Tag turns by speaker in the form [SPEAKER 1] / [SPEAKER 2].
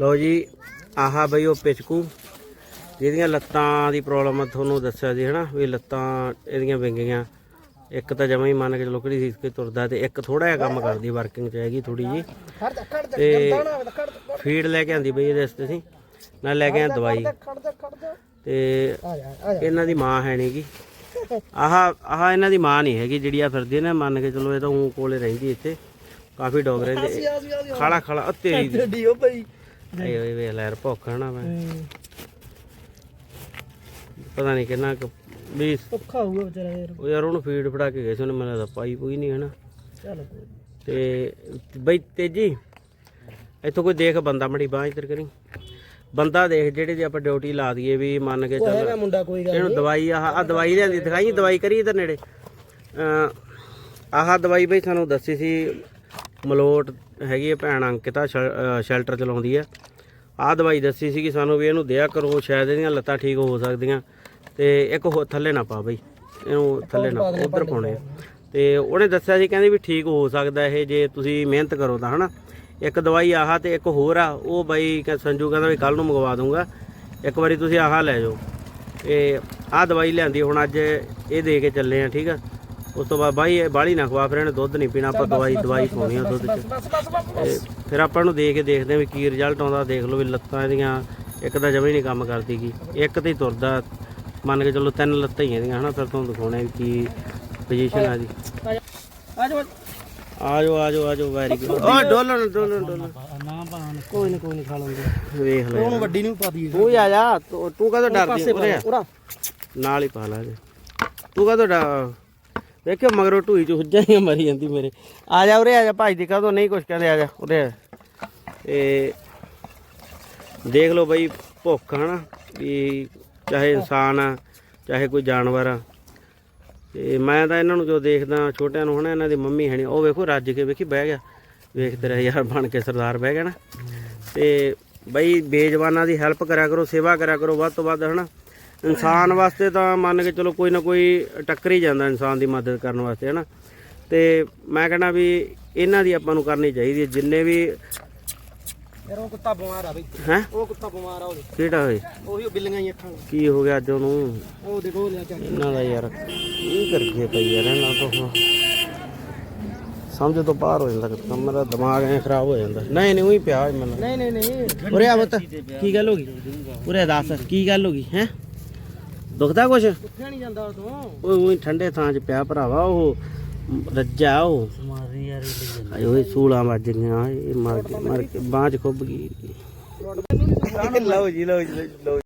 [SPEAKER 1] ਲਓ ਜੀ ਆਹਾ ਬਈ ਉਹ ਪਿਚਕੂ ਜਿਹਦੀਆਂ ਲੱਤਾਂ ਦੀ ਪ੍ਰੋਬਲਮ ਆ ਤੁਹਾਨੂੰ ਦੱਸਿਆ ਸੀ ਹਨਾ ਵੀ ਲੱਤਾਂ ਇਹਦੀਆਂ ਵਿੰਗੀਆਂ। ਇੱਕ ਤਾਂ ਜਮਾਂ ਹੀ ਮੰਨ ਕੇ ਚਲੋ ਕਿਹੜੀ ਸੀ ਕੇ ਤੁਰਦਾ ਤੇ ਇੱਕ ਥੋੜਾ ਜਿਹਾ ਕੰਮ ਕਰਦੀ ਵਰਕਿੰਗ ਚ ਹੈਗੀ ਥੋੜੀ ਜੀ
[SPEAKER 2] ਜਾ ਜਾ
[SPEAKER 1] ਤੇ
[SPEAKER 2] ਜਾ
[SPEAKER 1] ਫੀਡ ਲੈ ਕੇ ਆਂਦੀ ਬਈ ਇਹਦੇ ਵਾਸਤੇ ਸੀ ਨਾਲ ਲੈ ਕੇ ਆ ਦਵਾਈ।
[SPEAKER 2] ਜਾ ਜਾ
[SPEAKER 1] ਤੇ
[SPEAKER 2] ਜਾ ਜਾ।
[SPEAKER 1] ਇਹਨਾਂ ਦੀ ਮਾਂ ਹੈ ਨਹੀਂਗੀ ਆਹ ਆਹ ਇਹਨਾਂ ਦੀ ਮਾਂ ਨਹੀਂ ਹੈਗੀ ਜਿਹੜੀ ਆ ਫਿਰਦੀ ਨੇ ਮੰਨ ਕੇ ਚਲੋ ਇਹ ਤਾਂ ਉਹ ਕੋਲੇ ਰਹਿੰਦੀ ਇੱਥੇ। ਕਾਫੀ ਡੌਗ ਰਹਿੰਦੇ।
[SPEAKER 2] ਸੀ
[SPEAKER 1] ਖਾਲਾ ਖਾਲਾ ਤੇਰੀ ਦੀ।
[SPEAKER 2] ਉਹ ਪਈ।
[SPEAKER 1] ਲੈ ਭੁੱਖ ਹੈ ਨਾ ਮੈਂ। ਪਤਾ ਨਹੀਂ ਕਿੰਨਾ ਕੁ ਵੀ
[SPEAKER 2] ਔਖਾ ਹੋਊਗਾ ਵਿਚਾਰਾ ਯਾਰ।
[SPEAKER 1] ਉਹ ਯਾਰ ਉਹਨੂੰ ਫੀਡ ਫੜਾ ਕੇ ਗਏ ਸੀ ਉਹਨੇ ਮੈਨੂੰ ਤਾਂ ਪਾਈ ਕੋਈ ਨਹੀਂ ਹਨਾ
[SPEAKER 2] ਚੱਲ
[SPEAKER 1] ਤੇ ਬਈ ਤੇਜੀ ਇੱਥੋਂ ਕੋਈ ਦੇਖ ਬੰਦਾ ਮੜੀ ਬਾਂਹ ਇੱਧਰ ਕਰੀ। ਬੰਦਾ ਦੇਖ ਜਿਹੜੇ ਆਪਾਂ ਡਿਊਟੀ ਲਾ ਦਈਏ ਵੀ ਮੰਨ ਕੇ ਚੱਲ
[SPEAKER 2] ਹੈਗਾ ਮੁੰਡਾ ਕੋਈ ਗੱਲ
[SPEAKER 1] ਇਹਨੂੰ ਦਵਾਈ ਆਹ ਆ ਦਵਾਈ ਲਿਆਂਦੀ ਦਿਖਾਈ ਦਵਾਈ ਕਰੀ ਇਧਰ ਨੇੜੇ। ਅਹ ਆਹ ਦਵਾਈ ਬਈ ਸਾਨੂੰ ਦੱਸੀ ਸੀ ਮਲੋਟ ਹੈਗੀ ਹੈ ਭੈਣ ਅੰਕਿਤਾ ਸ਼ੈਲਟਰ ਚਲਾਉਂਦੀ ਹੈ ਆਹ ਦਵਾਈ ਦੱਸੀ ਸੀਗੀ ਸਾਨੂੰ ਵੀ ਇਹਨੂੰ ਦਿਆ ਕਰੋ, ਸ਼ਾਇਦ ਇਹਦੀਆਂ ਲੱਤਾਂ ਠੀਕ ਹੋ ਸਕਦੀਆਂ। ਤੇ ਇੱਕ ਹੋ ਥੱਲੇ ਨਾ ਪਾ ਬਈ, ਇਹਨੂੰ ਥੱਲੇ ਨਾ ਉਧਰ ਪਾਉਣੇ ਆ। ਤੇ ਉਹਨੇ ਦੱਸਿਆ ਸੀ, ਕਹਿੰਦੀ ਵੀ ਠੀਕ ਹੋ ਸਕਦਾ ਇਹ, ਜੇ ਤੁਸੀਂ ਮਿਹਨਤ ਕਰੋ ਤਾਂ, ਹਨਾ। ਇੱਕ ਦਵਾਈ ਆਹ ਤੇ ਇੱਕ ਹੋਰ ਆ, ਉਹ ਬਾਈ ਕਹਿ- ਸੰਜੂ ਕਹਿੰਦਾ ਵੀ ਕੱਲ ਨੂੰ ਮੰਗਵਾ ਦੂੰਗਾ ਇੱਕ ਵਾਰੀ ਤੁਸੀਂ ਆਹ ਲੈ ਜਾਓ। ਇਹ ਆਹ ਦਵਾਈ ਲਿਆਂਦੀ, ਹੁਣ ਅੱਜ ਇਹ ਦੇ ਕੇ ਚੱਲੇ ਆ, ਠੀਕ ਆ। ਉਸ ਤੋਂ ਬਾਅਦ ਬਾਈ ਬਾਲੀ ਨਾ ਖਵਾ ਫਿਰ ਇਹਨੇ ਦੁੱਧ ਨਹੀਂ ਪੀਣਾ ਆਪਾਂ ਦਵਾਈ ਦਵਾਈ ਪਾਉਣੀ ਆ ਦੁੱਧ 'ਚ। ਫਿਰ ਆਪਾਂ ਨੂੰ ਦੇ ਕੇ ਦੇਖਦੇ ਆ ਵੀ ਕੀ ਰਿਜ਼ਲਟ ਆਉਂਦਾ ਦੇਖ ਲਓ ਵੀ ਲੱਤਾਂ ਇਹਦੀਆਂ ਇੱਕ ਤਾਂ ਜਮੇ ਨਹੀਂ ਕੰਮ ਕਰਦੀ ਗੀ ਇੱਕ ਤੇ ਹੀ ਤੁਰਦਾ। ਮੰਨ ਕੇ ਚੱਲੋ ਤਿੰਨ ਲੱਤਾਂ ਹੀ ਇਹਦੀਆਂ ਹਨਾ ਫਿਰ ਤੁਹਾਨੂੰ ਦਿਖਾਉਣੇ ਕੀ ਪੋਜੀਸ਼ਨ ਆ ਜੀ। ਆਜੋ ਆਜੋ। ਆਜੋ ਵੈਰੀ ਗੁੱਡ ਓ ਡੋਲਣ ਡੋਲਣ ਡੋਲਣ।
[SPEAKER 2] ਨਾ ਭਾਣ ਕੋਈ ਨਹੀਂ ਕੋਈ ਨਹੀਂ ਖਾ ਲਾਂਗੇ।
[SPEAKER 1] ਵੇਖ ਲੈ।
[SPEAKER 2] ਉਹਨੂੰ ਵੱਡੀ ਨੂੰ ਪਾ ਦਈਏ।
[SPEAKER 1] ਤੂੰ ਆ ਜਾ ਤੂੰ ਕਦੋਂ ਡਰਦੀ? ਉਰੇ? ਨਾਲ ਹੀ ਪਾ ਲਾ ਜੇ ਤੂੰ ਕਦੋਂ ਡਰ ਵੇਖਿਓ ਮਗਰੋਂ ਢੂਈ ਚ ਹੁੱਜਾਂ ਹੀ ਮਰੀ ਜਾਂਦੀ ਮੇਰੇ। ਆ ਜਾ ਉਰੇ, ਆ ਜਾ, ਭਾਈ ਦੀ ਕਦੋਂ ਨਹੀਂ ਕੁਛ ਕਹਿੰਦੇ, ਆ ਜਾ ਉਰੇ ਆ। ਤੇ ਦੇਖ ਲਓ ਬਈ, ਭੁੱਖ ਹਨਾ ਵੀ ਚਾਹੇ ਇਨਸਾਨ ਆ, ਚਾਹੇ ਕੋਈ ਜਾਨਵਰ ਆ। ਤੇ ਮੈਂ ਤਾਂ ਇਹਨਾਂ ਨੂੰ ਜੋ ਦੇਖਦਾ, ਛੋਟਿਆਂ ਨੂੰ ਹਨਾ, ਇਹਨਾਂ ਦੀ ਮੰਮੀ ਹੈ ਨਹੀਂ ਉਹ ਵੇਖੋ ਰੱਜ ਕੇ ਵੇਖੀ ਬਹਿ ਗਿਆ। ਵੇਖ ਤੇਰਾ ਯਾਰ ਬਣ ਕੇ ਸਰਦਾਰ ਬਹਿ ਗਿਆ ਨਾ। ਤੇ ਬਈ, ਬੇਜਵਾਨਾਂ ਦੀ ਹੈਲਪ ਕਰਿਆ ਕਰੋ, ਸੇਵਾ ਕਰਿਆ ਕਰੋ, ਵੱਧ ਤੋਂ ਵੱਧ ਹਨਾ। ਇਨਸਾਨ ਵਾਸਤੇ ਤਾਂ ਮੰਨ ਕੇ ਚਲੋ ਕੋਈ ਨਾ ਕੋਈ ਟੱਕਰ ਹੀ ਜਾਂਦਾ ਇਨਸਾਨ ਦੀ ਮਦਦ ਕਰਨ ਵਾਸਤੇ ਹਨਾ? ਤੇ ਮੈਂ ਕਹਿੰਦਾ ਵੀ ਇਹਨਾਂ ਦੀ ਆਪਾਂ ਨੂੰ ਕਰਨੀ ਚਾਹੀਦੀ ਹੈ ਜਿੰਨੇ ਵੀ
[SPEAKER 2] ਯਾਰ ਉਹ ਕੁੱਤਾ ਬਿਮਾਰ ਆ ਬਈ।
[SPEAKER 1] ਹੈ?
[SPEAKER 2] ਉਹ ਕੁੱਤਾ ਬਿਮਾਰ ਆ ਉਹਦੇ।
[SPEAKER 1] ਕਿਹੜਾ ਹੋਏ
[SPEAKER 2] ਉਹੀ ਉਹ ਬਿੱਲੀਆਂ ਹੀ ਅੱਖਾਂ ਵਾਲਾ।
[SPEAKER 1] ਕੀ ਹੋ ਗਿਆ ਅੱਜ ਉਹਨੂੰ?
[SPEAKER 2] ਉਹ ਦੇਖੋ ਲਿਆ ਚੱਕ
[SPEAKER 1] ਇਹਨਾਂ ਦਾ ਯਾਰ ਕੀ ਕਰਕੇ ਪਈ ਯਾਰ ਇਹਨਾਂ ਤੋਂ ਹੁਣ। ਸਮਝ ਤੋਂ ਬਾਹਰ ਹੋ ਜਾਂਦਾ ਮੇਰਾ ਦਿਮਾਗ ਐ ਖਰਾਬ ਹੋ ਜਾਂਦਾ। ਨਹੀਂ ਨਹੀਂ ਉਹੀ ਪਿਆ ਮੈਨੂੰ।
[SPEAKER 2] ਨਹੀਂ ਨਹੀਂ ਨਹੀਂ।
[SPEAKER 1] ਉਰੇ ਆ ਬਤ ਕੀ ਗੱਲ ਹੋ ਗਈ? ਉਰੇ ਦੱਸ ਕੀ ਗੱਲ ਹੋ ਗਈ ਹੈ? ਦੁਖਦਾ ਕੁਛ?
[SPEAKER 2] ਉੱਠਿਆ ਨਹੀਂ ਜਾਂਦਾ ਉਹ ਤੋਂ
[SPEAKER 1] ਓਏ ਉਹੀ ਠੰਡੇ ਥਾਂ 'ਚ ਪਿਆ ਭਰਾਵਾ ਉਹ ਰੱਜਾ ਉਹ।
[SPEAKER 2] ਮਾਰੀ ਯਾਰ
[SPEAKER 1] ਆਏ ਓਏ ਸੂਲਾਂ ਵੱਜ ਗਈਆਂ ਇਹ ਮਰ ਕੇ ਮਰ ਕੇ ਬਾਂਹ 'ਚ ਖੁੱਭ ਗਈ। ਲਓ ਜੀ ਲਓ ਜੀ ਲਓ ਜੀ।